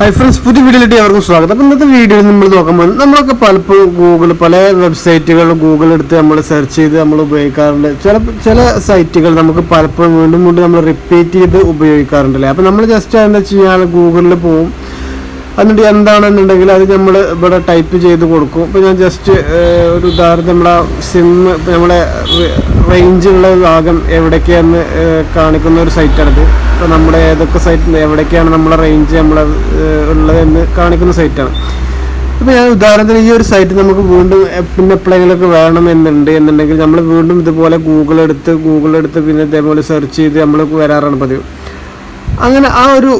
Hi friends പുതിയ വീഡിയോയിലേക്ക് അവർക്കും സ്വാഗതം. അപ്പം ഇന്നത്തെ വീഡിയോയിൽ നമ്മൾ നോക്കുമ്പോൾ നമ്മളൊക്കെ പലപ്പോഴും ഗൂഗിൾ പല വെബ്സൈറ്റുകൾ ഗൂഗിൾ എടുത്ത് നമ്മൾ സെർച്ച് ചെയ്ത് നമ്മൾ ഉപയോഗിക്കാറുണ്ട്. ചില ചില സൈറ്റുകൾ നമുക്ക് പലപ്പോഴും വീണ്ടും വീണ്ടും നമ്മൾ റിപ്പീറ്റ് ചെയ്ത് ഉപയോഗിക്കാറുണ്ടല്ലേ? അപ്പം നമ്മൾ ജസ്റ്റ് എന്താ വെച്ച് കഴിഞ്ഞാൽ ഗൂഗിളിൽ പോവും. എന്നിട്ട് എന്താണെന്നുണ്ടെങ്കിൽ അത് നമ്മൾ ഇവിടെ ടൈപ്പ് ചെയ്ത് കൊടുക്കും. ഇപ്പോൾ ഞാൻ ജസ്റ്റ് ഒരു ഉദാഹരണം നമ്മളെ സിം ഇപ്പോൾ നമ്മളെ റേഞ്ചുള്ള ഭാഗം എവിടേക്കാന്ന് കാണിക്കുന്ന ഒരു സൈറ്റാണിത് ഇപ്പോൾ നമ്മുടെ ഏതൊക്കെ സൈറ്റ് എവിടേക്കാണ് നമ്മളെ റേഞ്ച് നമ്മളെ ഉള്ളതെന്ന് കാണിക്കുന്ന സൈറ്റാണ് ഇപ്പോൾ ഞാൻ ഉദാഹരണത്തിന് ഈ ഒരു സൈറ്റ് നമുക്ക് വീണ്ടും പിന്നെ എപ്പോഴെങ്കിലൊക്കെ വേണമെന്നുണ്ട് എന്നുണ്ടെങ്കിൽ നമ്മൾ വീണ്ടും ഇതുപോലെ ഗൂഗിൾ എടുത്ത് ഗൂഗിൾ എടുത്ത് പിന്നെ ഇതേപോലെ സെർച്ച് ചെയ്ത് നമ്മൾ വരാറാണ് പതിവ്. അങ്ങനെ ആ ഒരു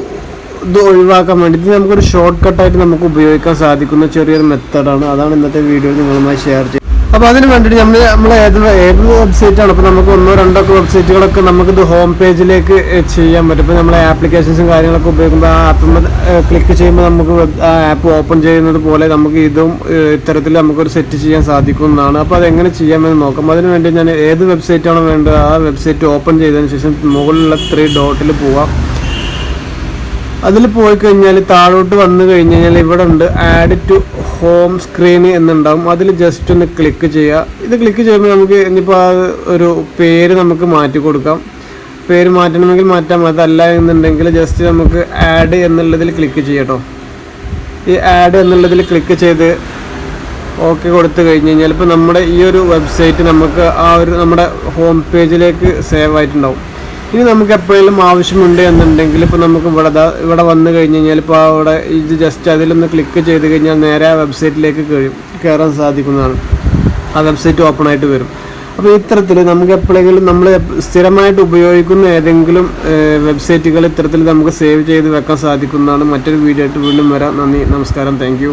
ഇത് ഒഴിവാക്കാൻ വേണ്ടിയിട്ട് നമുക്കൊരു ഷോർട്ട് കട്ടായിട്ട് നമുക്ക് ഉപയോഗിക്കാൻ സാധിക്കുന്ന ചെറിയൊരു മെത്തഡാണ് അതാണ് ഇന്നത്തെ വീഡിയോ നിങ്ങളുമായി ഷെയർ ചെയ്യുന്നത് അപ്പോൾ അതിന് വേണ്ടിയിട്ട് നമ്മൾ നമ്മൾ ഏത് ഏത് വെബ്സൈറ്റാണ് അപ്പൊ നമുക്ക് ഒന്നോ രണ്ടോ ഒക്കെ വെബ്സൈറ്റുകളൊക്കെ നമുക്കിത് ഹോം പേജിലേക്ക് ചെയ്യാൻ പറ്റും. ഇപ്പോൾ നമ്മളെ ആപ്ലിക്കേഷൻസും കാര്യങ്ങളൊക്കെ ഉപയോഗിക്കുമ്പോൾ ആ ആപ്പ് ക്ലിക്ക് ചെയ്യുമ്പോൾ നമുക്ക് ആ ആപ്പ് ഓപ്പൺ ചെയ്യുന്നത് പോലെ നമുക്ക് ഇതും ഇത്തരത്തിൽ നമുക്കൊരു സെറ്റ് ചെയ്യാൻ സാധിക്കുന്നതാണ്. അപ്പോൾ എങ്ങനെ ചെയ്യാമെന്ന് നോക്കാം. അതിന് വേണ്ടി ഞാൻ ഏത് വെബ്സൈറ്റാണോ വേണ്ടത് ആ വെബ്സൈറ്റ് ഓപ്പൺ ചെയ്തതിന് ശേഷം മുകളിലുള്ള ത്രീ ഡോട്ടിൽ പോവാം. അതിൽ പോയി കഴിഞ്ഞാൽ താഴോട്ട് വന്നു കഴിഞ്ഞ് കഴിഞ്ഞാൽ ഇവിടെ ഉണ്ട് ആഡ് ടു ഹോം സ്ക്രീൻ എന്നുണ്ടാവും. അതിൽ ജസ്റ്റ് ഒന്ന് ക്ലിക്ക് ചെയ്യുക. ഇത് ക്ലിക്ക് ചെയ്യുമ്പോൾ നമുക്ക് ഇനിയിപ്പോൾ ആ ഒരു പേര് നമുക്ക് മാറ്റി കൊടുക്കാം. പേര് മാറ്റണമെങ്കിൽ മാറ്റാം അതല്ല എന്നുണ്ടെങ്കിൽ ജസ്റ്റ് നമുക്ക് ആഡ് എന്നുള്ളതിൽ ക്ലിക്ക് ചെയ്യട്ടോ ഈ ആഡ് എന്നുള്ളതിൽ ക്ലിക്ക് ചെയ്ത് ഓക്കെ കൊടുത്തു കഴിഞ്ഞ് കഴിഞ്ഞാൽ ഇപ്പോൾ നമ്മുടെ ഈ ഒരു വെബ്സൈറ്റ് നമുക്ക് ആ ഒരു നമ്മുടെ ഹോം പേജിലേക്ക് സേവ് ആയിട്ടുണ്ടാവും. ഇനി നമുക്ക് എപ്പോഴെങ്കിലും ആവശ്യമുണ്ട് എന്നുണ്ടെങ്കിൽ ഇപ്പോൾ നമുക്ക് ഇവിടെ ഇവിടെ വന്നു കഴിഞ്ഞ് കഴിഞ്ഞാൽ ഇപ്പോൾ അവിടെ ഇത് ജസ്റ്റ് അതിലൊന്ന് ക്ലിക്ക് ചെയ്ത് കഴിഞ്ഞാൽ നേരെ ആ വെബ്സൈറ്റിലേക്ക് കയറാൻ സാധിക്കുന്നതാണ്. ആ വെബ്സൈറ്റ് ഓപ്പൺ ആയിട്ട് വരും. അപ്പോൾ ഇത്തരത്തിൽ നമുക്ക് എപ്പോഴെങ്കിലും നമ്മൾ സ്ഥിരമായിട്ട് ഉപയോഗിക്കുന്ന ഏതെങ്കിലും വെബ്സൈറ്റുകൾ ഇത്തരത്തിൽ നമുക്ക് സേവ് ചെയ്ത് വെക്കാൻ സാധിക്കുന്നതാണ്. മറ്റൊരു വീഡിയോ ആയിട്ട് വീണ്ടും വരാം. നന്ദി നമസ്കാരം. താങ്ക്